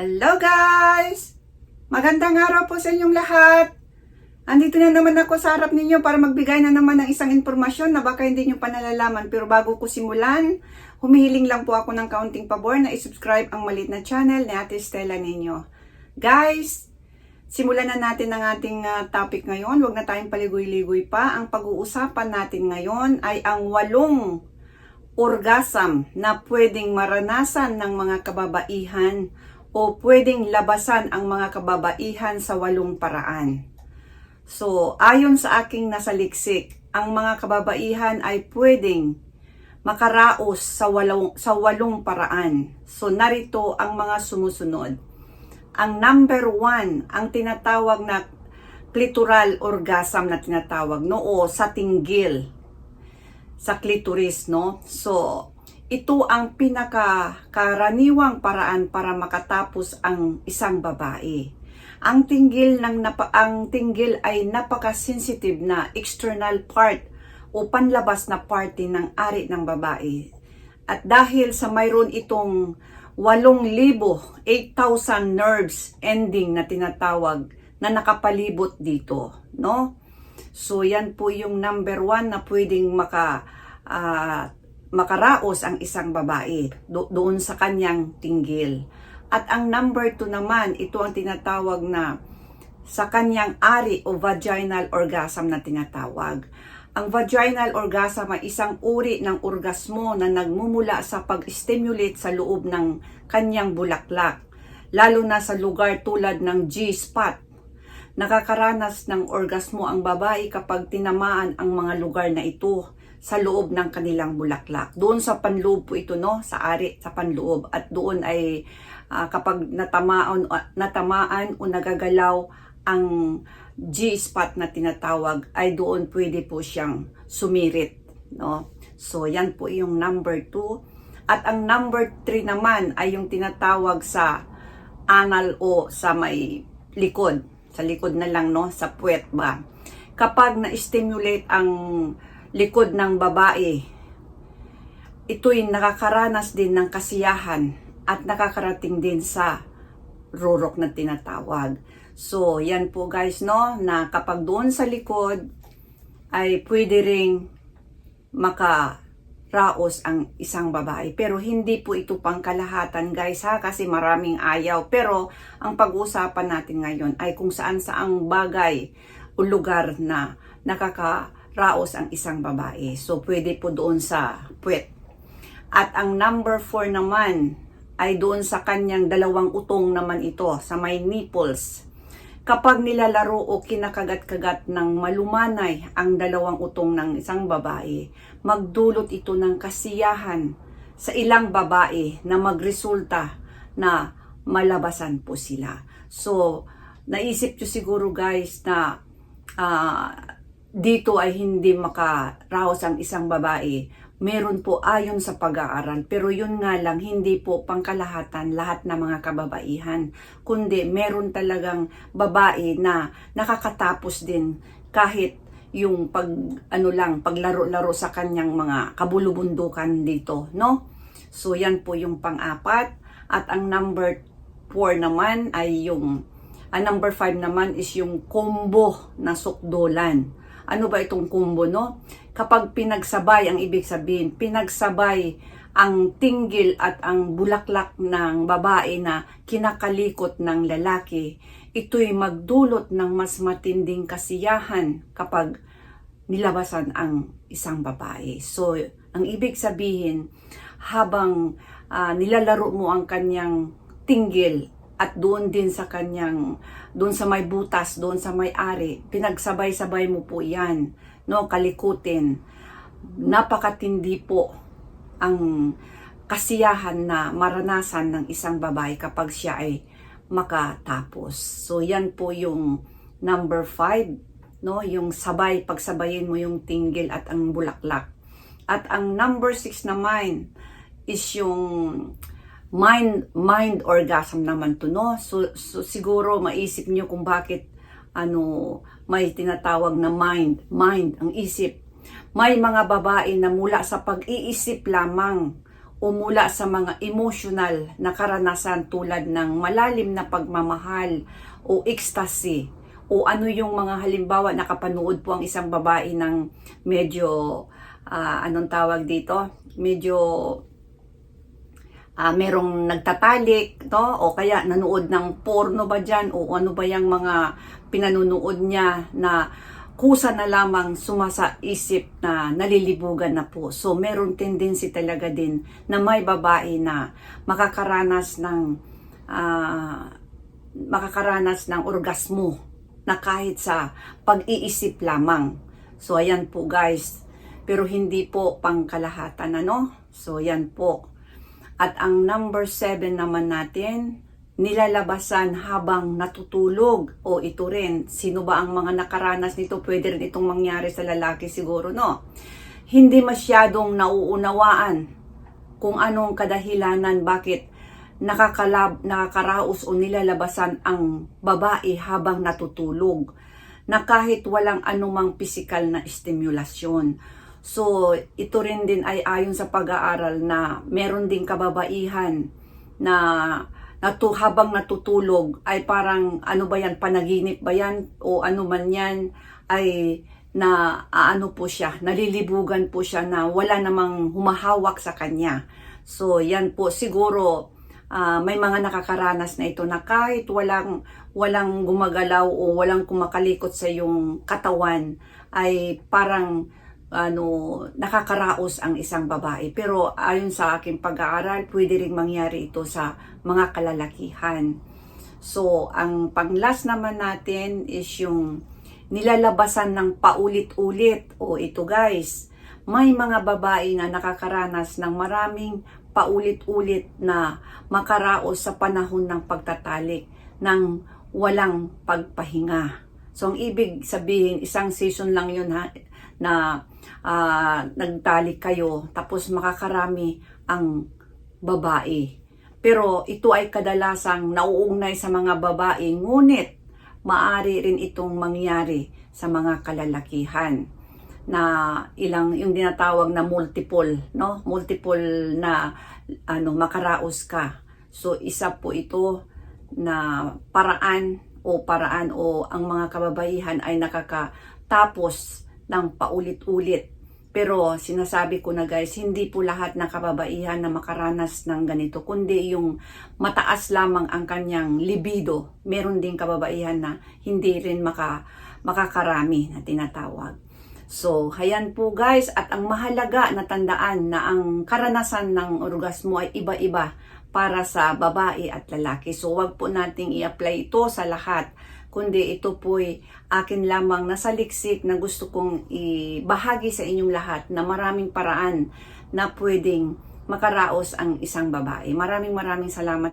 Hello guys! Magandang araw po sa inyong lahat. Andito na naman ako sa harap ninyo para magbigay na naman ng isang impormasyon na baka hindi nyo pa nalalaman. Pero bago ko simulan, humihiling lang po ako ng kaunting pabor na isubscribe ang malit na channel ni Ate Stella ninyo. Guys, simulan na natin ang ating ah, topic ngayon. Huwag na tayong paligoy-ligoy pa. Ang pag-uusapan natin ngayon ay ang walong orgasm na pwedeng maranasan ng mga kababaihan o pwedeng labasan ang mga kababaihan sa walong paraan. So, ayon sa aking nasaliksik, ang mga kababaihan ay pwedeng makaraos sa walong, sa walong paraan. So, narito ang mga sumusunod. Ang number one, ang tinatawag na clitoral orgasm na tinatawag, no? O sa tinggil sa clitoris, no? So, ito ang pinakakaraniwang paraan para makatapos ang isang babae. Ang tinggil ng napa, ang tinggil ay napaka-sensitive na external part o panlabas na parte ng ari ng babae. At dahil sa mayroon itong 8,000, 8,000 nerves ending na tinatawag na nakapalibot dito, no? So yan po yung number one na pwedeng maka ah, makaraos ang isang babae do- doon sa kanyang tinggil. At ang number two naman, ito ang tinatawag na sa kanyang ari o vaginal orgasm na tinatawag. Ang vaginal orgasm ay isang uri ng orgasmo na nagmumula sa pag-stimulate sa loob ng kanyang bulaklak, lalo na sa lugar tulad ng G-spot Nakakaranas ng orgasmo ang babae kapag tinamaan ang mga lugar na ito sa loob ng kanilang bulaklak. Doon sa panloob po ito, no? Sa ari, sa panloob. At doon ay ah, kapag natamaan, ah, natamaan o nagagalaw ang G-spot na tinatawag, ay doon pwede po siyang sumirit, no? So, yan po yung number 2. At ang number 3 naman ay yung tinatawag sa anal o sa may likod sa likod na lang no sa puwet ba kapag na-stimulate ang likod ng babae ito'y nakakaranas din ng kasiyahan at nakakarating din sa rurok na tinatawag so yan po guys no na kapag doon sa likod ay pwede ring maka raos ang isang babae. Pero hindi po ito pangkalahatan guys ha kasi maraming ayaw. Pero ang pag-uusapan natin ngayon ay kung saan saang bagay o lugar na nakakaraos ang isang babae. So pwede po doon sa puwet. At ang number 4 naman ay doon sa kanyang dalawang utong naman ito sa may nipples kapag nilalaro o kinakagat-kagat ng malumanay ang dalawang utong ng isang babae, magdulot ito ng kasiyahan sa ilang babae na magresulta na malabasan po sila. So, naisip nyo siguro guys na ah, dito ay hindi makaraos ang isang babae. Meron po ayon sa pag-aaral. Pero yun nga lang, hindi po pangkalahatan lahat ng mga kababaihan. Kundi meron talagang babae na nakakatapos din kahit yung pag ano lang paglaro-laro sa kanyang mga kabulubundukan dito no so yan po yung pang-apat at ang number 4 naman ay yung ang number 5 naman is yung combo na sukdolan ano ba itong combo, no? Kapag pinagsabay, ang ibig sabihin, pinagsabay ang tinggil at ang bulaklak ng babae na kinakalikot ng lalaki, ito'y magdulot ng mas matinding kasiyahan kapag nilabasan ang isang babae. So, ang ibig sabihin, habang ah, nilalaro mo ang kanyang tinggil at doon din sa kanyang doon sa may butas, doon sa may ari, pinagsabay-sabay mo po 'yan, no, kalikutin. Napakatindi po ang kasiyahan na maranasan ng isang babae kapag siya ay makatapos. So yan po yung number 5, no, yung sabay pagsabayin mo yung tinggil at ang bulaklak. At ang number 6 naman is yung mind mind orgasm naman to no? So, so siguro maisip niyo kung bakit ano may tinatawag na mind mind ang isip. May mga babae na mula sa pag-iisip lamang o mula sa mga emotional na karanasan tulad ng malalim na pagmamahal o ecstasy o ano yung mga halimbawa nakapanood po ang isang babae ng medyo ah, anong tawag dito? Medyo ah, merong nagtatalik to o kaya nanood ng porno ba dyan o ano ba yung mga pinanunood niya na kusa na lamang sumasa isip na nalilibugan na po. So meron tendency talaga din na may babae na makakaranas ng ah, makakaranas ng orgasmo na kahit sa pag-iisip lamang. So ayan po guys. Pero hindi po pangkalahatan ano. So ayan po. At ang number 7 naman natin, nilalabasan habang natutulog. O ito rin, sino ba ang mga nakaranas nito? Pwede rin itong mangyari sa lalaki siguro, no? Hindi masyadong nauunawaan kung anong kadahilanan bakit nakakalab, nakakaraos o nilalabasan ang babae habang natutulog na kahit walang anumang pisikal na stimulasyon. So, ito rin din ay ayon sa pag-aaral na meron ding kababaihan na natu habang natutulog ay parang ano ba yan, panaginip ba yan o ano man yan ay na ano po siya, nalilibugan po siya na wala namang humahawak sa kanya. So, yan po siguro ah, may mga nakakaranas na ito na kahit walang walang gumagalaw o walang kumakalikot sa yung katawan ay parang ano nakakaraos ang isang babae. Pero ayon sa aking pag-aaral pwede ring mangyari ito sa mga kalalakihan. So ang panglas naman natin is yung nilalabasan ng paulit-ulit. O ito guys may mga babae na nakakaranas ng maraming paulit-ulit na makaraos sa panahon ng pagtatalik ng walang pagpahinga. So, ang ibig sabihin, isang season lang yun ha, na ah, nagtalik kayo, tapos makakarami ang babae. Pero ito ay kadalasang nauugnay sa mga babae, ngunit maari rin itong mangyari sa mga kalalakihan na ilang yung dinatawag na multiple no multiple na ano makaraos ka so isa po ito na paraan o paraan o ang mga kababaihan ay nakakatapos ng paulit-ulit pero sinasabi ko na guys, hindi po lahat ng kababaihan na makaranas ng ganito, kundi yung mataas lamang ang kanyang libido. Meron din kababaihan na hindi rin maka, makakarami na tinatawag. So, hayan po guys, at ang mahalaga na tandaan na ang karanasan ng orgasmo ay iba-iba para sa babae at lalaki. So, wag po nating i-apply ito sa lahat kundi ito po'y akin lamang na saliksik na gusto kong ibahagi sa inyong lahat na maraming paraan na pwedeng makaraos ang isang babae. Maraming maraming salamat